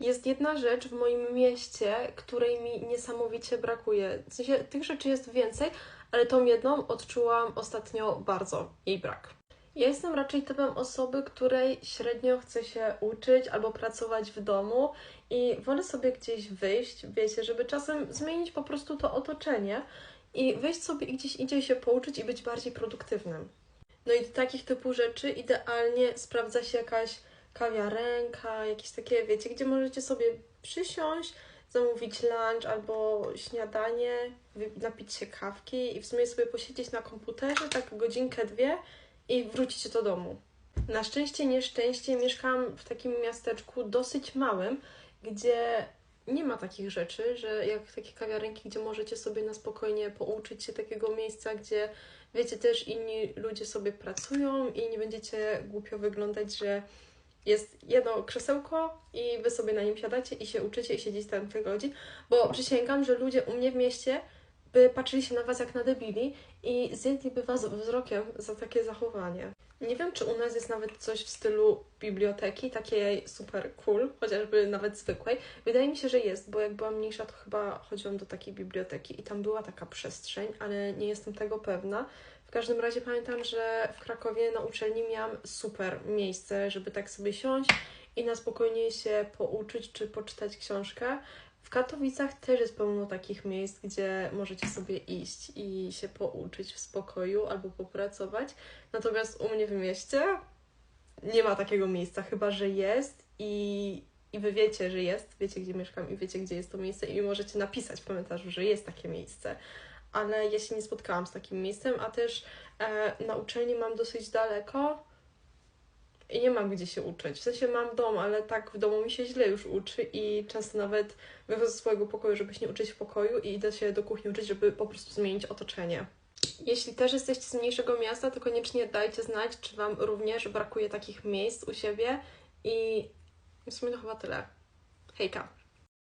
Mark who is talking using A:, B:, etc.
A: Jest jedna rzecz w moim mieście, której mi niesamowicie brakuje. W sensie tych rzeczy jest więcej, ale tą jedną odczułam ostatnio bardzo jej brak. Ja jestem raczej typem osoby, której średnio chce się uczyć albo pracować w domu i wolę sobie gdzieś wyjść, wiecie, żeby czasem zmienić po prostu to otoczenie i wyjść sobie i gdzieś indziej się pouczyć i być bardziej produktywnym. No i do takich typu rzeczy idealnie sprawdza się jakaś kawiarenka, jakieś takie, wiecie, gdzie możecie sobie przysiąść, zamówić lunch albo śniadanie, napić się kawki i w sumie sobie posiedzieć na komputerze tak godzinkę, dwie i wrócić do domu. Na szczęście, nieszczęście mieszkam w takim miasteczku dosyć małym, gdzie nie ma takich rzeczy, że jak takie kawiarenki, gdzie możecie sobie na spokojnie pouczyć się takiego miejsca, gdzie wiecie, też inni ludzie sobie pracują i nie będziecie głupio wyglądać, że jest jedno krzesełko i wy sobie na nim siadacie i się uczycie i siedzicie tam tyle godzin, bo przysięgam, że ludzie u mnie w mieście by patrzyli się na was jak na debili i zjedliby was wzrokiem za takie zachowanie. Nie wiem, czy u nas jest nawet coś w stylu biblioteki, takiej super cool, chociażby nawet zwykłej. Wydaje mi się, że jest, bo jak byłam mniejsza, to chyba chodziłam do takiej biblioteki i tam była taka przestrzeń, ale nie jestem tego pewna. W każdym razie pamiętam, że w Krakowie na uczelni miałam super miejsce, żeby tak sobie siąść i na spokojnie się pouczyć czy poczytać książkę. W Katowicach też jest pełno takich miejsc, gdzie możecie sobie iść i się pouczyć w spokoju albo popracować. Natomiast u mnie w mieście nie ma takiego miejsca, chyba że jest i, i wy wiecie, że jest, wiecie gdzie mieszkam i wiecie gdzie jest to miejsce i możecie napisać w komentarzu, że jest takie miejsce. Ale ja się nie spotkałam z takim miejscem, a też e, na uczelni mam dosyć daleko nie mam gdzie się uczyć. W sensie mam dom, ale tak w domu mi się źle już uczy i często nawet wychodzę z swojego pokoju, żeby się nie uczyć w pokoju i idę się do kuchni uczyć, żeby po prostu zmienić otoczenie. Jeśli też jesteście z mniejszego miasta, to koniecznie dajcie znać, czy Wam również brakuje takich miejsc u siebie i w sumie to chyba tyle. Hejka!